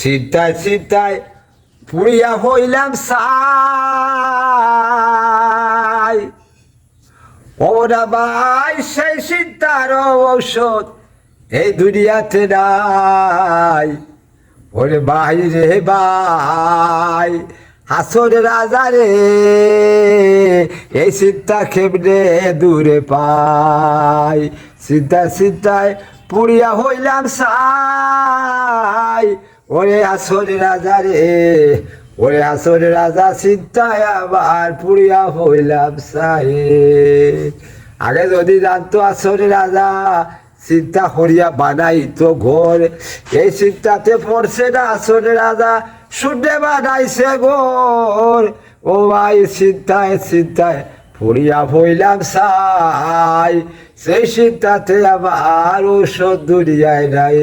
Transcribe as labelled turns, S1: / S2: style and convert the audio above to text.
S1: চিন্তায় চিন্তায় পুড়িয়া হইলাম সাই। ওরা ভাই, সেই চিন্তার ঔষধ এই দুনিয়াতে নাই। ওরে ভাই রে ভাই, হাসর রাজা রে, এই চিন্তা কেমনে দূরে পাই। চিন্তা চিন্তায় পুড়িয়া হইলাম সাই। ওরে আসর রাজা রে, ওরে আসর রাজা চিন্তায় আবার পুড়িয়া হইলাম সাই আগে যদি জানতো আসর রাজা চিন্তা করিয়া বানাই তো ঘর, এই চিন্তাতে পড়ছে না আসরে রাজা, শুনে বানাইছে ঘর। ও ভাই চিন্তায় চিন্তায় পড়িয়া হইলাম সাই সেই চিন্তাতে আবার ঔষধ দুনিয়ায় নাই।